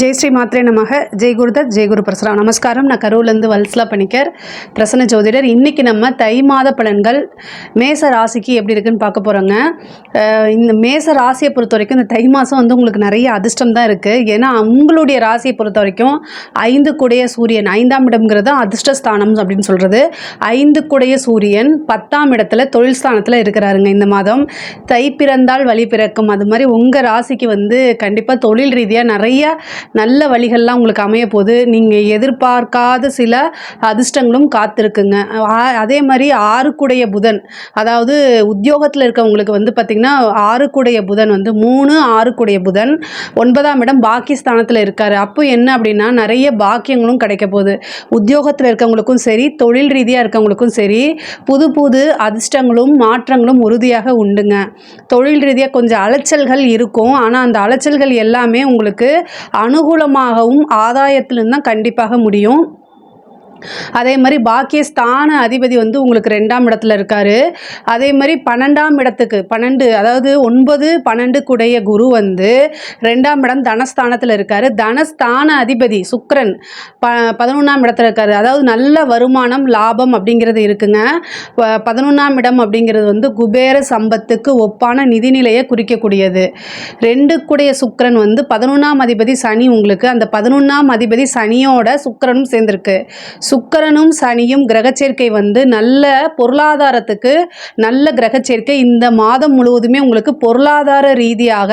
ஜெய் ஸ்ரீ மாத்ரே நமக. ஜெய் குருதத் ஜெய் குரு பிரசரா நமஸ்காரம். நான் கரூர்லேருந்து வல்ஸ்லா பணிக்கர் பிரசன்ன ஜோதிடர். இன்றைக்கி நம்ம தை மாத பலன்கள் மேச ராசிக்கு எப்படி இருக்குன்னு பார்க்க போகிறோங்க இந்த மேச ராசியை பொறுத்த வரைக்கும் இந்த தை மாதம் வந்து உங்களுக்கு நிறைய அதிர்ஷ்டம் தான் இருக்குது ஏன்னா உங்களுடைய ராசியை பொறுத்த வரைக்கும் ஐந்து குடைய சூரியன் ஐந்தாம் இடம்ங்கிறது அதிர்ஷ்டஸ்தானம் அப்படின்னு சொல்கிறது ஐந்து குடைய சூரியன் பத்தாம் இடத்துல தொழில் ஸ்தானத்தில் இருக்கிறாருங்க இந்த மாதம். தை பிறந்தால் வழி பிறக்கும். அது மாதிரி உங்கள் ராசிக்கு வந்து கண்டிப்பாக தொழில் ரீதியாக நிறைய நல்ல வழிகள்லாம் உங்களுக்கு அமைய போது நீங்கள் எதிர்பார்க்காத சில அதிர்ஷ்டங்களும் காத்திருக்குங்க. அதே மாதிரி ஆறுக்குடைய புதன் அதாவது உத்தியோகத்தில் இருக்கவங்களுக்கு வந்து பார்த்திங்கன்னா ஆறுக்குடைய புதன் வந்து மூணு ஆறுக்குடைய புதன் ஒன்பதாம் இடம் பாக்கி ஸ்தானத்தில் இருக்கார். அப்போ என்ன அப்படின்னா நிறைய பாக்கியங்களும் கிடைக்க போகுது உத்தியோகத்தில் இருக்கவங்களுக்கும் சரி தொழில் ரீதியாக இருக்கவங்களுக்கும் சரி புது புது அதிர்ஷ்டங்களும் மாற்றங்களும் உறுதியாக உண்டுங்க. தொழில் ரீதியாக கொஞ்சம் அலைச்சல்கள் இருக்கும். ஆனால் அந்த அலைச்சல்கள் எல்லாமே உங்களுக்கு அனுகூலமாகவும் ஆதாயத்திலும் தான் கண்டிப்பாக முடியும். அதே மாதிரி பாக்கியஸ்தான அதிபதி வந்து உங்களுக்கு ரெண்டாம் இடத்துல இருக்காரு. அதே மாதிரி பன்னெண்டாம் இடத்துக்கு பன்னெண்டு அதாவது ஒன்பது பன்னெண்டு குடைய குரு வந்து ரெண்டாம் இடம் தனஸ்தானத்தில் இருக்காரு. தனஸ்தான அதிபதி சுக்கரன் ப பதினொன்றாம் இடத்துல இருக்காரு. அதாவது நல்ல வருமானம் லாபம் அப்படிங்கிறது இருக்குங்க. பதினொன்றாம் இடம் அப்படிங்கிறது வந்து குபேர சம்பத்துக்கு ஒப்பான நிதிநிலையை குறிக்கக்கூடியது. ரெண்டு குடைய சுக்கரன் வந்து பதினொன்றாம் அதிபதி சனி உங்களுக்கு. அந்த பதினொன்றாம் அதிபதி சனியோட சுக்கரனும் சேர்ந்திருக்கு. சுக்கரனும் சனியும் கிரகச்சேர்க்கை வந்து நல்ல பொருளாதாரத்துக்கு நல்ல கிரகச்சேர்க்கை. இந்த மாதம் முழுவதுமே உங்களுக்கு பொருளாதார ரீதியாக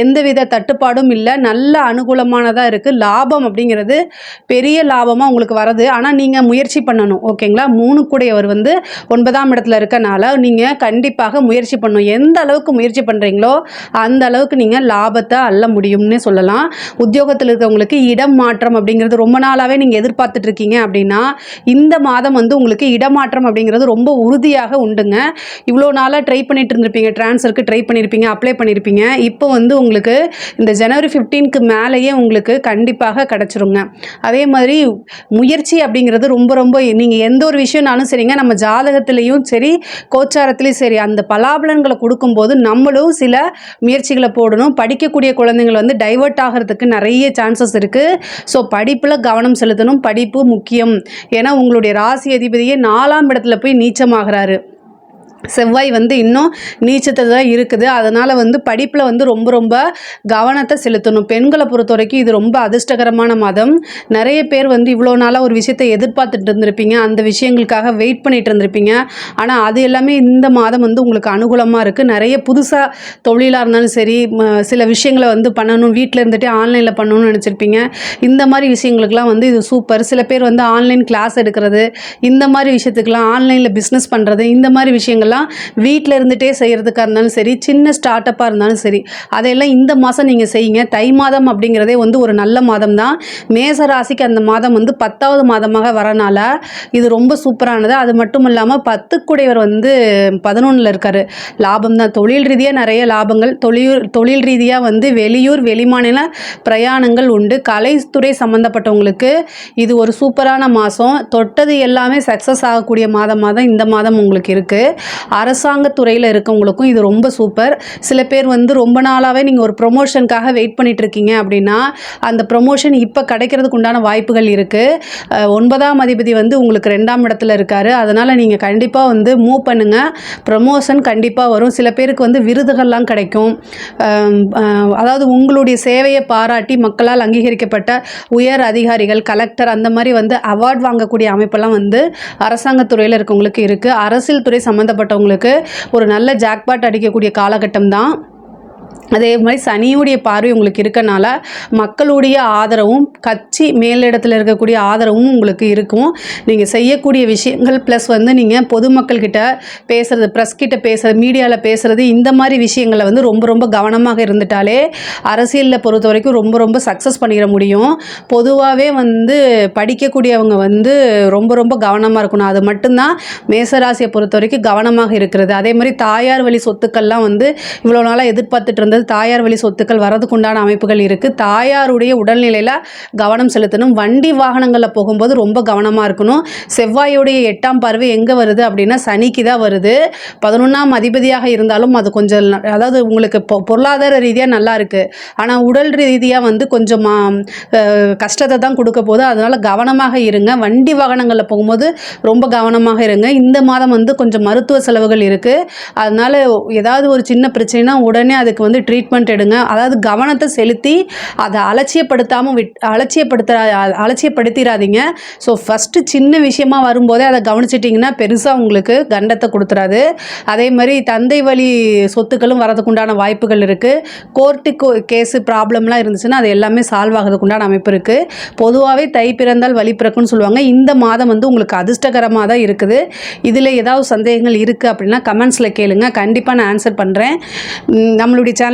எந்தவித தட்டுப்பாடும் இல்லை. நல்ல அனுகூலமானதாக இருக்குது லாபம் அப்படிங்கிறது பெரிய லாபமாக உங்களுக்கு வருது ஆனால் நீங்கள் முயற்சி பண்ணணும். ஓகேங்களா? மூணு கூடையவர் வந்து ஒன்பதாம் இடத்துல இருக்கனால நீங்கள் கண்டிப்பாக முயற்சி பண்ணணும். எந்த அளவுக்கு முயற்சி பண்ணுறீங்களோ அந்த அளவுக்கு நீங்கள் லாபத்தை அள்ள முடியும்னு சொல்லலாம். உத்தியோகத்தில் இருக்கவங்களுக்கு இடம் மாற்றம் அப்படிங்கிறது ரொம்ப நாளாகவே நீங்கள் எதிர்பார்த்துட்ருக்கீங்க அப்படின்னா அப்படின்னா இந்த மாதம் வந்து உங்களுக்கு இடமாற்றம் அப்படிங்கிறது ரொம்ப உறுதியாக உண்டுங்க. இவ்வளோ நாளாக ட்ரை பண்ணிட்டு இருந்திருப்பீங்க. ட்ரான்ஸ்ஃபருக்கு ட்ரை பண்ணியிருப்பீங்க அப்ளை பண்ணியிருப்பீங்க இப்போ வந்து உங்களுக்கு இந்த ஜனவரி ஃபிஃப்டீனுக்கு மேலேயே உங்களுக்கு கண்டிப்பாக கிடச்சிருங்க. அதே மாதிரி முயற்சி அப்படிங்கிறது ரொம்ப ரொம்ப நீங்கள் எந்த ஒரு விஷயம்னாலும் சரிங்க. நம்ம ஜாதகத்திலையும் சரி கோச்சாரத்துலேயும் சரி அந்த பலாபலன்களை கொடுக்கும்போது நம்மளும் சில முயற்சிகளை போடணும். படிக்கக்கூடிய குழந்தைங்கள் வந்து டைவர்ட் ஆகிறதுக்கு நிறைய சான்சஸ் இருக்குது ஸோ படிப்பில் கவனம் செலுத்தணும். படிப்பு முக்கியம். ஏன்னா உங்களுடைய ராசி அதிபதியே நாலாம் இடத்துல போய் நீச்சமாகிறாரு. செவ்வாய் வந்து இன்னும் நீச்சத்தில் தான் இருக்குது. அதனால் வந்து படிப்பில் வந்து ரொம்ப ரொம்ப கவனத்தை செலுத்தணும். பெண்களை பொறுத்த வரைக்கும் இது ரொம்ப அதிர்ஷ்டகரமான மாதம். நிறைய பேர் வந்து இவ்வளோ நாளாக ஒரு விஷயத்தை எதிர்பார்த்துட்டு இருந்திருப்பீங்க. அந்த விஷயங்களுக்காக வெயிட் பண்ணிட்டு இருந்திருப்பீங்க. ஆனால் அது எல்லாமே இந்த மாதம் வந்து உங்களுக்கு அனுகூலமாக இருக்குது நிறைய புதுசாக தொழிலாக இருந்தாலும் சரி சில விஷயங்களை வந்து பண்ணணும். வீட்டில் இருந்துகிட்டே ஆன்லைனில் பண்ணணும்னு நினச்சிருப்பீங்க. இந்த மாதிரி விஷயங்களுக்கெல்லாம் வந்து இது சூப்பர் சில பேர் வந்து ஆன்லைன் கிளாஸ் எடுக்கிறது இந்த மாதிரி விஷயத்துக்கெல்லாம் ஆன்லைனில் பிஸ்னஸ் பண்ணுறது இந்த மாதிரி விஷயங்கள்லாம் வீட்டில் இருந்துகிட்டே செய்கிறதுக்காக இருந்தாலும் சரி சின்ன ஸ்டார்ட் அப்பாக இருந்தாலும் சரி அதையெல்லாம் இந்த மாதம் நீங்கள் செய்யுங்க. தை மாதம் அப்படிங்கிறதே வந்து ஒரு நல்ல மாதம் தான். மேச ராசிக்கு அந்த மாதம் வந்து பத்தாவது மாதமாக வரனால இது ரொம்ப சூப்பரானது அது மட்டும் இல்லாமல் பத்துக்குடையவர் வந்து பதினொன்றில் இருக்கார். லாபம் தான். தொழில் ரீதியாக நிறைய லாபங்கள். தொழில் தொழில் ரீதியாக வந்து வெளியூர் வெளிமாநில பிரயாணங்கள் உண்டு. கலைத்துறை சம்மந்தப்பட்டவங்களுக்கு இது ஒரு சூப்பரான மாதம் தொட்டது எல்லாமே சக்ஸஸ் ஆகக்கூடிய மாதமாக தான் இந்த மாதம் உங்களுக்கு இருக்குது அரசாங்க துறையில் இருக்கவங்களுக்கும் இது ரொம்ப சூப்பர். சில பேர் வந்து ரொம்ப நாளாகவே நீங்கள் ஒரு ப்ரொமோஷனுக்காக வெயிட் பண்ணிட்டு இருக்கீங்க அப்படின்னா அந்த ப்ரொமோஷன் இப்போ கிடைக்கிறதுக்கு உண்டான வாய்ப்புகள் இருக்குது ஒன்பதாம் அதிபதி வந்து உங்களுக்கு ரெண்டாம் இடத்துல இருக்காரு. அதனால் நீங்கள் கண்டிப்பாக வந்து மூவ் பண்ணுங்கள் ப்ரமோஷன் கண்டிப்பாக வரும். சில பேருக்கு வந்து விருதுகள்லாம் கிடைக்கும். அதாவது உங்களுடைய சேவையை பாராட்டி மக்களால் அங்கீகரிக்கப்பட்ட உயர் அதிகாரிகள் கலெக்டர் அந்த மாதிரி வந்து அவார்ட் வாங்கக்கூடிய அமைப்பெல்லாம் வந்து அரசாங்கத்துறையில் இருக்கவங்களுக்கு இருக்குது அரசியல் துறை சம்மந்தப்பட்ட சம்மந்தப்பட்டவங்களுக்கு ஒரு நல்ல ஜாக்பாட் அடிக்கக்கூடிய காலகட்டம் தான் அதே மாதிரி சனியுடைய பார்வை உங்களுக்கு இருக்கனால மக்களுடைய ஆதரவும் கட்சி மேலிடத்தில் இருக்கக்கூடிய ஆதரவும் உங்களுக்கு இருக்கும். நீங்கள் செய்யக்கூடிய விஷயங்கள் ப்ளஸ் வந்து நீங்கள் பொதுமக்கள்கிட்ட பேசுகிறது ப்ரெஸ் கிட்ட பேசுகிறது மீடியாவில் பேசுகிறது இந்த மாதிரி விஷயங்களை வந்து ரொம்ப ரொம்ப கவனமாக இருந்துட்டாலே அரசியலில் பொறுத்த வரைக்கும் ரொம்ப ரொம்ப சக்ஸஸ் பண்ணிட முடியும். பொதுவாகவே வந்து படிக்கக்கூடியவங்க வந்து ரொம்ப ரொம்ப கவனமாக இருக்கணும். அது மட்டும்தான் மேசராசியை பொறுத்த வரைக்கும் கவனமாக இருக்கிறது. அதே மாதிரி தாயார் வழி சொத்துக்கள்லாம் வந்து இவ்வளோ நாளாக எதிர்பார்த்துட்டு இருந்தது. தாயார் வழி சொத்துக்கள் வரதுக்கு உண்டான அமைப்புகள் இருக்குது தாயாருடைய உடல்நிலையில் கவனம் செலுத்தணும். வண்டி வாகனங்களில் போகும்போது ரொம்ப கவனமாக இருக்கணும். செவ்வாயுடைய எட்டாம் பார்வை எங்கே வருது அப்படின்னா சனிக்கு தான் வருது. பதினொன்றாம் அதிபதியாக இருந்தாலும் அது கொஞ்சம் அதாவது உங்களுக்கு பொ பொருளாதார ரீதியாக நல்லா இருக்குது ஆனால் உடல் ரீதியாக வந்து கொஞ்சம் கஷ்டத்தை தான் கொடுக்க போகுது. அதனால் கவனமாக இருங்க. வண்டி வாகனங்களில் போகும்போது ரொம்ப கவனமாக இருங்க. இந்த மாதம் வந்து கொஞ்சம் மருத்துவ செலவுகள் இருக்குது அதனால் ஏதாவது ஒரு சின்ன பிரச்சனைனா உடனே அதுக்கு வந்து ட்ரீட்மெண்ட் எடுங்க. அதாவது கவனத்தை செலுத்தி அதை அலட்சியப்படுத்தாமல் விட் அலட்சியப்படுத்த அலட்சியப்படுத்திடாதீங்க ஸோ ஃபஸ்ட்டு சின்ன விஷயமா வரும்போதே அதை கவனிச்சிட்டிங்கன்னா பெருசாக உங்களுக்கு கண்டத்தை கொடுத்துறாது. அதே மாதிரி தந்தை வழி சொத்துக்களும் வரதுக்கு உண்டான வாய்ப்புகள் இருக்குது கோர்ட்டு கேஸு ப்ராப்ளம்லாம் இருந்துச்சுன்னா அது எல்லாமே சால்வ் ஆகிறதுக்கு உண்டான அமைப்பு இருக்குது பொதுவாகவே தை பிறந்தால் வழி பிறக்குன்னு சொல்லுவாங்க. இந்த மாதம் வந்து உங்களுக்கு அதிர்ஷ்டகரமாக தான் இருக்குது. இதில் ஏதாவது சந்தேகங்கள் இருக்குது அப்படின்னா கமெண்ட்ஸில் கேளுங்க. கண்டிப்பாக நான் ஆன்சர் பண்ணுறேன் நம்மளுடைய சேனல்